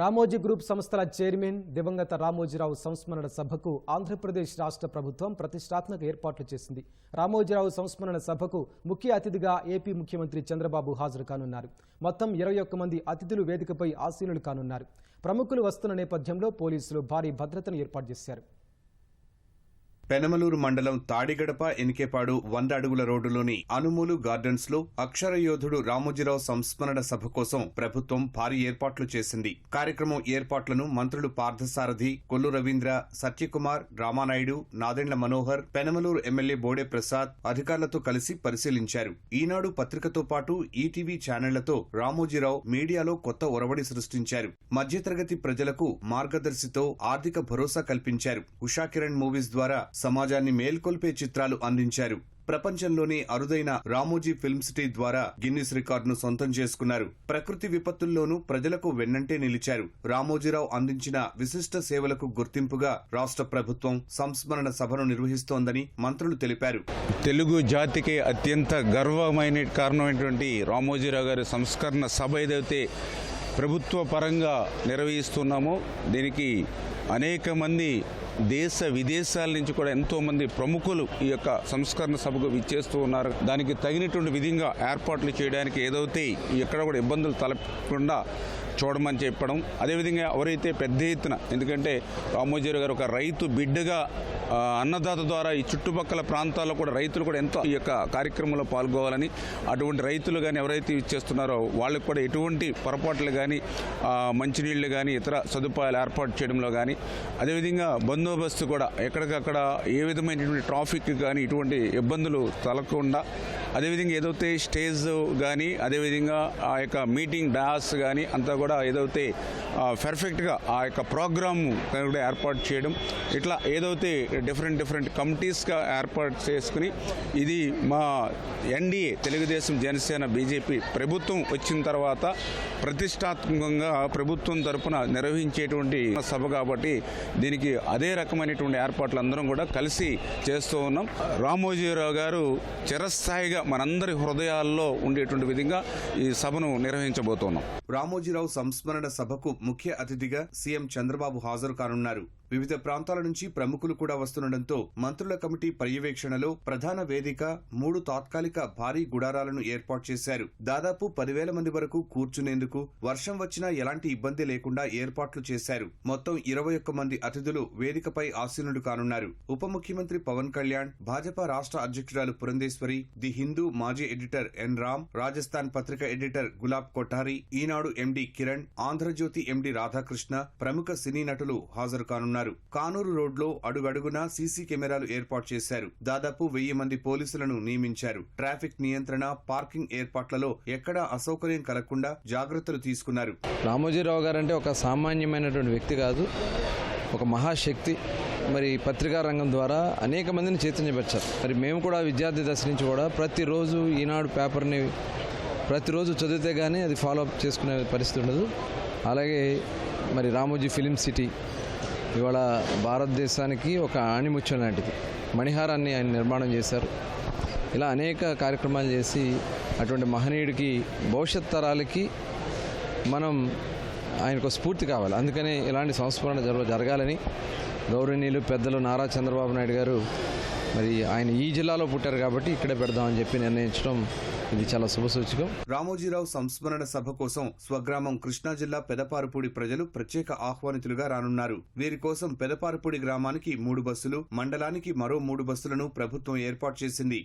Ramoji group సంస్థల chairman దివంగత రామోజీరావు సంస్మరణ సభకు ఆంధ్రప్రదేశ్ రాష్ట్ర ప్రభుత్వం ప్రతిష్టాత్మక ఏర్పాట్లు చేసింది. రామోజీరావు సంస్మరణ సభకు ముఖ్య అతిథిగా ఏపీ ముఖ్యమంత్రి చంద్రబాబు హాజరు కానున్నారు. మొత్తం ఇరవై ఒక్క మంది అతిథులు వేదికపై ఆసీనులు కానున్నారు. ప్రముఖులు వస్తున్న నేపథ్యంలో పోలీసులు భారీ భద్రతను ఏర్పాటు చేశారు. పెనమలూరు మండలం తాడిగడప ఎనికేపాడు వంద అడుగుల రోడ్డులోని అనుమూలు గార్డెన్స్లో అక్షర యోధుడు రామోజీరావు సంస్మరణ సభ కోసం ప్రభుత్వం భారీ ఏర్పాట్లు చేసింది. కార్యక్రమం ఏర్పాట్లను మంత్రులు పార్థసారథి కొల్లు రవీంద్ర సత్యకుమార్ రామానాయుడు నాదెండ్ల మనోహర్ పెనమలూరు ఎమ్మెల్యే బోడే ప్రసాద్ అధికారులతో కలిసి పరిశీలించారు. ఈనాడు పత్రికతో పాటు ఈటీవీ ఛానళ్ళతో రామోజీరావు మీడియాలో కొత్త ఒరవడి సృష్టించారు. మధ్యతరగతి ప్రజలకు మార్గదర్శితో ఆర్థిక భరోసా కల్పించారు. ఉషా కిరణ్ మూవీస్ ద్వారా సమాజాన్ని మేల్కొల్పే చిత్రాలు అందించారు. ప్రపంచంలోనే అరుదైన రామోజీ ఫిల్మ్ సిటీ ద్వారా గిన్నిస్ రికార్డును సొంతం చేసుకున్నారు. ప్రకృతి విపత్తుల్లోనూ ప్రజలకు వెన్నంటే నిలిచారు. రామోజీరావు అందించిన విశిష్ట సేవలకు గుర్తింపుగా రాష్ట్ర ప్రభుత్వం సంస్మరణ సభను నిర్వహిస్తోందని మంత్రులు తెలిపారు. తెలుగు జాతికి అత్యంత గర్వమైన కారణమైనటువంటి రామోజీరావు గారి సంస్కరణ సభ ఏదైతే ప్రభుత్వ పరంగా నిర్వహిస్తున్నామో. దీనికి అనేక మంది దేశ విదేశాల నుంచి కూడా ఎంతో మంది ప్రముఖులు ఈ యొక్క సంస్కరణ సభకు విచ్చేస్తూ ఉన్నారు. దానికి తగినటువంటి విధంగా ఏర్పాట్లు చేయడానికి ఏదైతే ఎక్కడ కూడా ఇబ్బందులు తలపకుండా చూడమని చెప్పడం. అదేవిధంగా ఎవరైతే పెద్ద ఎత్తున ఎందుకంటే రామోజీరావు గారు ఒక రైతు బిడ్డగా అన్నదాత ద్వారా ఈ చుట్టుపక్కల ప్రాంతాల్లో కూడా రైతులు కూడా ఎంతో ఈ యొక్క కార్యక్రమంలో పాల్గొవాలని అటువంటి రైతులు కానీ ఎవరైతే ఇచ్చేస్తున్నారో వాళ్ళకి కూడా ఎటువంటి పొరపాట్లు కానీ మంచినీళ్ళు మంచినీళ్ళు కానీ ఇతర సదుపాయాలు ఏర్పాటు చేయడంలో కానీ అదేవిధంగా బందోబస్తు కూడా ఎక్కడికక్కడ ఏ విధమైనటువంటి ట్రాఫిక్ కానీ ఇటువంటి ఇబ్బందులు తలకుండా అదేవిధంగా ఏదైతే స్టేజ్ కానీ అదేవిధంగా ఆ యొక్క మీటింగ్ డాస్ కానీ అంతా కూడా ఏదైతే పర్ఫెక్ట్గా ఆ యొక్క ప్రోగ్రామ్ కూడా ఏర్పాటు చేయడం ఇట్లా ఏదైతే డిఫరెంట్ డిఫరెంట్ కమిటీస్గా ఏర్పాటు చేసుకుని ఇది మా ఎన్డీఏ తెలుగుదేశం జనసేన బీజేపీ ప్రభుత్వం వచ్చిన తర్వాత ప్రతిష్టాత్మకంగా ప్రభుత్వం తరపున నిర్వహించేటువంటి సభ కాబట్టి దీనికి అదే రకమైనటువంటి ఏర్పాట్లు అందరం కూడా కలిసి చేస్తూ ఉన్నాం. రామోజీరావు గారు చిరస్థాయిగా మనందరి హృదయాల్లో ఉండేటువంటి విధంగా ఈ సభను నిర్వహించబోతున్నాం. రామోజీరావు సంస్మరణ సభకు ముఖ్య అతిథిగా సీఎం చంద్రబాబు హాజరు కానున్నారు. వివిధ ప్రాంతాల నుంచి ప్రముఖులు కూడా వస్తుండటంతో మంత్రుల కమిటీ పర్యవేక్షణలో ప్రధాన వేదిక మూడు తాత్కాలిక భారీ గుడారాలను ఏర్పాటు చేశారు. దాదాపు పదివేల మంది వరకు కూర్చునేందుకు వర్షం వచ్చినా ఎలాంటి ఇబ్బంది లేకుండా ఏర్పాట్లు చేశారు. మొత్తం ఇరవై ఒక్క మంది అతిథులు వేదికపై ఆసీనుడు కానున్నారు. ఉప ముఖ్యమంత్రి పవన్ కళ్యాణ్ భాజపా రాష్ట్ర అధ్యక్షురాలు పురంధేశ్వరి ది హిందూ మాజీ editor N Ram Rajasthan Patrika editor Gulab Kothari Eenadu MD Kiran Andhrajyothy MD Radhakrishna ప్రముఖ సినీ నటులు హాజరు కానున్నారు. కానూరు రోడ్లో అడుగడుగునా సీసీ కెమెరాలు ఏర్పాటు చేశారు. దాదాపు వెయ్యి మంది పోలీసులను నియమించారు. ట్రాఫిక్ నియంత్రణ పార్కింగ్ ఏర్పాట్లలో ఎక్కడా అసౌకర్యం కలగకుండా జాగ్రత్తలు తీసుకున్నారు. రామోజీరావు గారంటే ఒక సామాన్యమైనటువంటి వ్యక్తి కాదు. ఒక మహాశక్తి. మరి పత్రికా రంగం ద్వారా అనేక మందిని చైతన్యపరిచారు. మరి మేము కూడా విద్యార్థి దశ నుంచి కూడా ప్రతిరోజు ఈనాడు పేపర్ని ప్రతిరోజు చదివితే కానీ అది ఫాలో అప్ చేసుకునే పరిస్థితి ఉండదు. అలాగే మరి రామోజీ ఫిలిం సిటీ ఇవాళ భారతదేశానికి ఒక ఆణిముత్యం లాంటిది. మణిహారాన్ని ఆయన నిర్మాణం చేశారు. ఇలా అనేక కార్యక్రమాలు చేసి అటువంటి మహనీయుడికి భవిష్యత్ తరాలకి మనం ఆయనకు స్ఫూర్తి కావాలి. అందుకనే ఇలాంటి సంస్మరణ జరగ జరగాలని గౌరవనీయులు పెద్దలు నారా చంద్రబాబు నాయుడు గారు మరి ఆయన ఈ జిల్లాలో పుట్టారు కాబట్టి ఇక్కడే పెడదామని చెప్పి నిర్ణయించడం ఇది చాలా శుభసూచకం రామోజీరావు సంస్మరణ సభ కోసం స్వగ్రామం కృష్ణా జిల్లా పెదపారుపూడి ప్రజలు ప్రత్యేక ఆహ్వానితులుగా రానున్నారు. వీరి కోసం పెదపారుపూడి గ్రామానికి మూడు బస్సులు మండలానికి మరో మూడు బస్సులను ప్రభుత్వం ఏర్పాటు చేసింది.